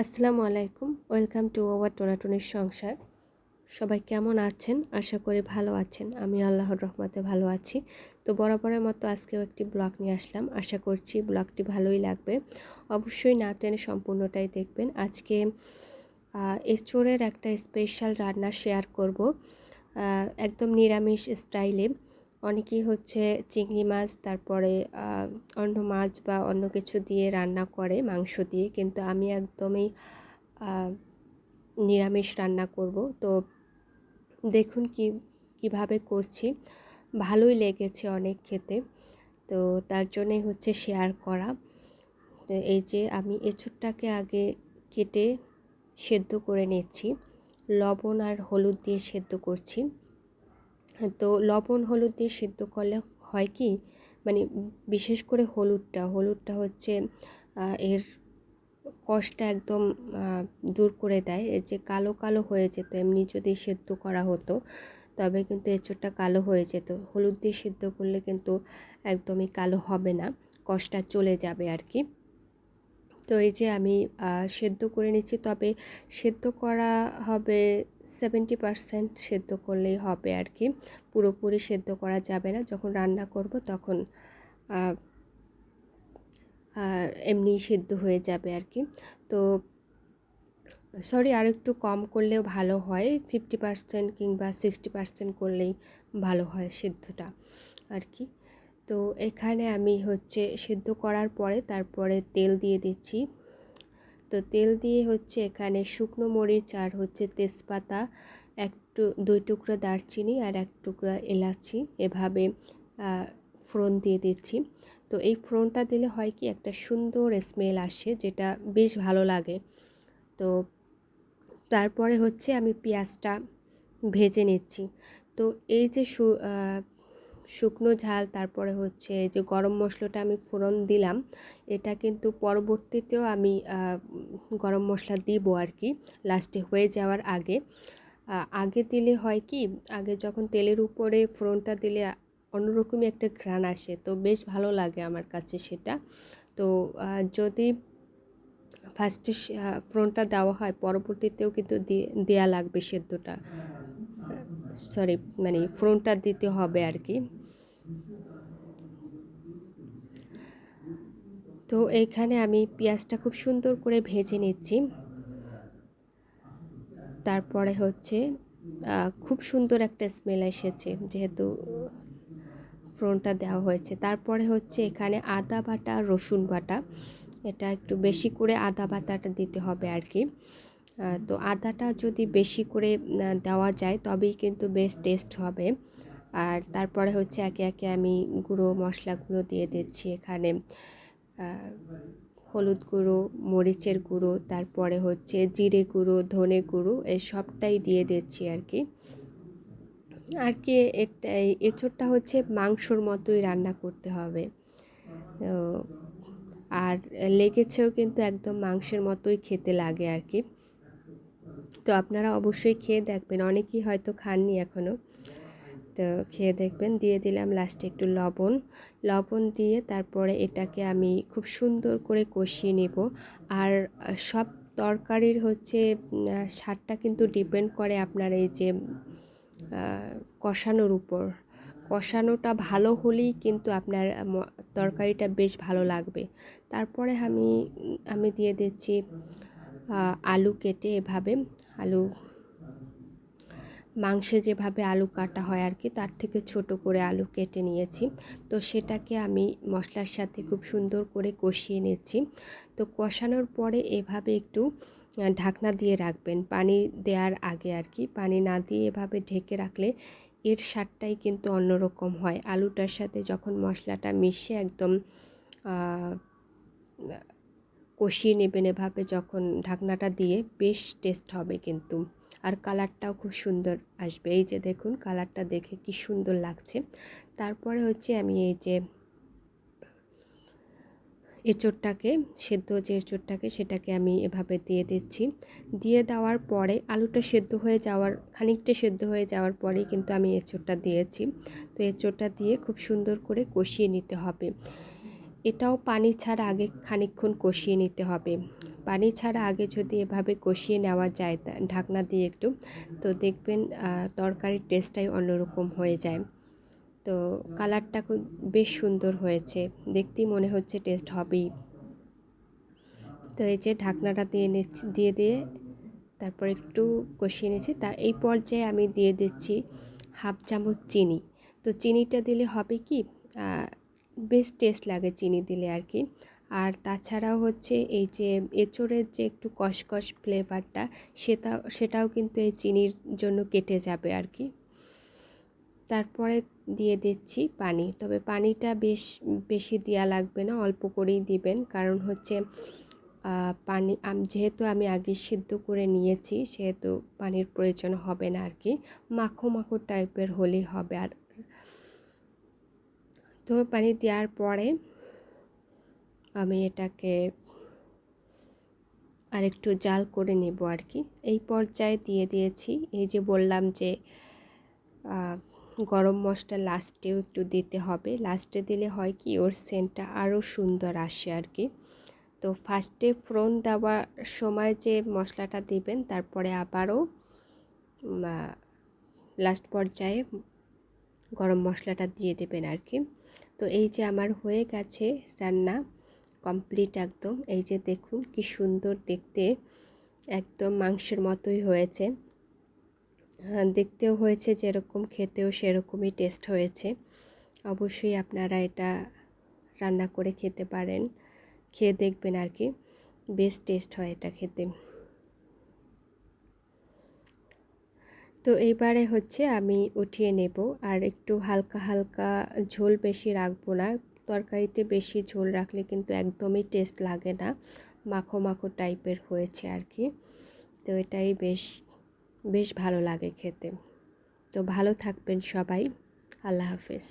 আসসালামু আলাইকুম। Welcome to over টোনাটুনির সংসার। সবাই কেমন আছেন? আশা করি ভালো আছেন। আমি আল্লাহর রহমতে ভালো আছি। তো বরাবরের মতো আজকেও একটি ব্লগ নিয়ে আসলাম। আশা করছি ব্লগটি ভালোই লাগবে। অবশ্যই না টেনে সম্পূর্ণটাই দেখবেন। আজকে এস্টোরের একটা স্পেশাল রান্না শেয়ার করব একদম নিরামিষ স্টাইলে অনেকেই হচ্ছে চিংড়ি মাছ, তারপরে অন্য মাছ বা অন্য কিছু দিয়ে রান্না করে মাংস দিয়ে। কিন্তু আমি একদমই নিরামিষ রান্না করব। তো দেখুন কি, কীভাবে করছি। ভালোই লেগেছে অনেক খেতে। তো তার জন্যই হচ্ছে শেয়ার করা। এই যে আমি এঁচুরটাকে আগে কেটে সেদ্ধ করে নিচ্ছি। লবণ আর হলুদ দিয়ে সেদ্ধ করছি। তো লবণ হলুদ দিয়ে সিদ্ধ করলে হয় কি? মানে বিশেষ করে হলুদটা হলুদটা হচ্ছে এর কষটা একদম দূর করে দেয়। এর যে কালো কালো হয়ে যেত, এমনি যদি সেদ্ধ করা হতো, তবে কিন্তু এঁচোড়টা কালো হয়ে যেত। হলুদ দিয়ে সিদ্ধ করলে কিন্তু একদমই কালো হবে না কষটা চলে যাবে আর কি। তো এই যে আমি সেদ্ধ করে নিচ্ছি, তবে সেদ্ধ করা হবে সেভেন্টি পারসেন্ট সেদ্ধ করলেই হবে আর কি। পুরোপুরি সেদ্ধ করা যাবে না। যখন রান্না করব তখন এমনি সিদ্ধ হয়ে যাবে আর কি। তো, সরি আর একটু কম করলেও ভালো হয়। ফিফটি পারসেন্ট কিংবা সিক্সটি পারসেন্ট করলেই ভালো হয় সেদ্ধটা আর কি। তো, এখানে আমি হচ্ছে সিদ্ধ করার পরে তারপরে তেল দিয়ে দিচ্ছি। তো তেল দিয়ে হচ্ছে এখানে শুকনো মরিচ আর হচ্ছে তেজপাতা একটু দুই টুকরো দারচিনি আর এক টুকরা এলাচি এভাবে ফোড়ন দিয়ে দিচ্ছি। তো এই ফোড়নটা দিলে হয় কি একটা সুন্দর স্মেল আসে যেটা বেশ ভালো লাগে। তো তারপরে হচ্ছে আমি পেঁয়াজটা ভেজে নিচ্ছি। তো এই যে শুকনো ঝাল, তারপরে হচ্ছে যে গরম মশলাটা আমি ফোড়ন দিলাম, এটা কিন্তু পরবর্তীতেও আমি গরম মশলা দিব আর কি। লাস্টে হয়ে যাওয়ার আগে আগে দিলে হয় কি, আগে যখন তেলের উপরে ফোড়নটা দিলে অন্যরকমই একটা ঘ্রাণ আসে, তো বেশ ভালো লাগে আমার কাছে সেটা। তো যদি ফার্স্টে ফোড়নটা দেওয়া হয়, পরবর্তীতেও কিন্তু দেয়া লাগবে সেদ্ধটা। সরি মানে ফোড়নটা দিতে হবে আর কি। তো এইখানে আমি পেঁয়াজটা খুব সুন্দর করে ভেজে নিচ্ছি। তারপরে হচ্ছে খুব সুন্দর একটা স্মেল এসেছে যেহেতু ফ্রনটা দেওয়া হয়েছে। তারপরে হচ্ছে এখানে আদা বাটা, রসুন বাটা, এটা একটু বেশি করে আদা বাটাটা দিতে হবে আর কি তো আদাটা যদি বেশি করে দেওয়া যায় তবেই কিন্তু বেশ টেস্ট হবে। আর তারপরে হচ্ছে একে একে আমি গুঁড়ো মশলাগুলো দিয়ে দিচ্ছি এখানে। হলুদ গুঁড়ো, মরিচের গুঁড়ো, তারপরে হচ্ছে জিরে গুঁড়ো, ধনে গুঁড়ো, এই সবটাই দিয়ে দিচ্ছি আর কি। আর কি একটা এঁচোড়টা হচ্ছে মাংসর মতোই রান্না করতে হবে। আর লেগেছেও কিন্তু একদম মাংসের মতোই খেতে লাগে আর কি। তো আপনারা অবশ্যই খেয়ে দেখবেন, অনেকেই হয়তো খাননি এখনও তো খেয়ে দেখবেন, দিয়ে দিলাম লাস্টে একটু লবণ। লবণ দিয়ে তারপরে এটাকে আমি খুব সুন্দর করে কষিয়ে নেব। আর সব তরকারির হচ্ছে স্বাদটা কিন্তু ডিপেন্ড করে আপনার এই যে কষানোর উপর। কষানোটা ভালো হলেই কিন্তু আপনার তরকারিটা বেশ ভালো লাগবে। তারপরে আমি আমি দিয়ে দিচ্ছি আলু কেটে এভাবে, আলু মাংসে যেভাবে আলু কাটা হয় আর কি তার থেকে ছোট করে আলু কেটে নিয়েছি। তো সেটাকে আমি মশলার সাথে খুব সুন্দর করে কষিয়ে নিচ্ছি। তো কষানোর পরে এভাবে একটু ঢাকনা দিয়ে রাখবেন। পানি দেওয়ার আগে আর কি পানি না দিয়ে এভাবে ঢেকে রাখলে এর স্বাদটাই কিন্তু অন্যরকম হয়। আলুটার সাথে যখন মশলাটা মিশে একদম কষিয়ে নেবেন এভাবে যখন ঢাকনাটা দিয়ে, বেশ টেস্ট হবে কিন্তু। আর কালারটাও খুব সুন্দর আসবে। এই যে দেখুন, কালারটা দেখে কি সুন্দর লাগছে। তারপরে হচ্ছে আমি এই যে এঁচোড়টাকে, সেদ্ধ যে এঁচোড়টাকে, সেটাকে আমি এভাবে দিয়ে দিচ্ছি। দিয়ে দেওয়ার পরে আলুটা সেদ্ধ হয়ে যাওয়ার, খানিকটা সেদ্ধ হয়ে যাওয়ার পরেই কিন্তু আমি এঁচোড়টা দিয়েছি। তো এঁচোড়টা দিয়ে খুব সুন্দর করে কষিয়ে নিতে হবে। এটাও পানি ছাড়া আগে খানিকক্ষণ কষিয়ে নিতে হবে। পানি ছাড়া আগে যদি এভাবে কষিয়ে নেওয়া যায় ঢাকনা দিয়ে একটু, তো দেখবেন তরকারির টেস্টটাই অন্যরকম হয়ে যায়। তো কালারটা খুব বেশ সুন্দর হয়েছে। দেখতেই মনে হচ্ছে টেস্ট হবেই। তো এই যে ঢাকনাটা দিয়ে নিচ্ছি, দিয়ে দিয়ে তারপর একটু কষিয়ে নিয়েছি তার এই পর্যায়ে আমি দিয়ে দিচ্ছি হাফ চামচ চিনি। তো চিনিটা দিলে হবে কি বেশ টেস্ট লাগে চিনি দিলে আর কি। আর তাছাড়াও হচ্ছে এই যে এঁচোড়ের যে একটু কষকষ ফ্লেভারটা, সেটা, সেটাও কিন্তু এই চিনির জন্য কেটে যাবে আর কি। তারপরে দিয়ে দিচ্ছি পানি। তবে পানিটা বেশ, বেশি দেওয়া লাগবে না, অল্প করেই দিবেন। কারণ হচ্ছে পানি যেহেতু আমি আগে সিদ্ধ করে নিয়েছি, সেহেতু পানির প্রয়োজন হবে না আর কি। মাখো মাখো টাইপের হলেই হবে। আর তো পানি দেওয়ার পরে আমি এটাকে আর একটু জাল করে নেব আর কি। এই পর্যায়ে দিয়ে দিয়েছি। এই যে বললাম যে গরম মশলা লাস্টেও একটু দিতে হবে। লাস্টে দিলে হয় কি, ওর সেন্টটা আরও সুন্দর আসে আর কি। তো ফার্স্টে ফ্রন দেওয়ার সময় যে মশলাটা দিবেন, তারপরে আবারও লাস্ট পর্যায়ে গরম মশলাটা দিয়ে দেবেন আর কি। তো এই যে আমার হয়ে গেছে রান্না। কমপ্লিট একদম। এই যে দেখুন কি সুন্দর দেখতে। একদম মাংসের মতোই হয়েছে। দেখতেও হয়েছে যেরকম, খেতেও সেরকমই টেস্ট হয়েছে। অবশ্যই আপনারা এটা রান্না করে খেতে পারেন। খেয়ে দেখবেন আর কি। বেশ টেস্ট হয় এটা খেতে। তো এইবারে হচ্ছে আমি উঠিয়ে নেব। আর একটু হালকা হালকা ঝোল বেশি রাখব না। তরকারিতে বেশি ঝোল রাখলে কিন্তু একদমই টেস্ট লাগে না। মাখো মাখো টাইপের হয়েছে আর কি তো এটাই বেশ বেশ ভালো লাগে খেতে। তো ভালো থাকবেন সবাই। আল্লাহ হাফেজ।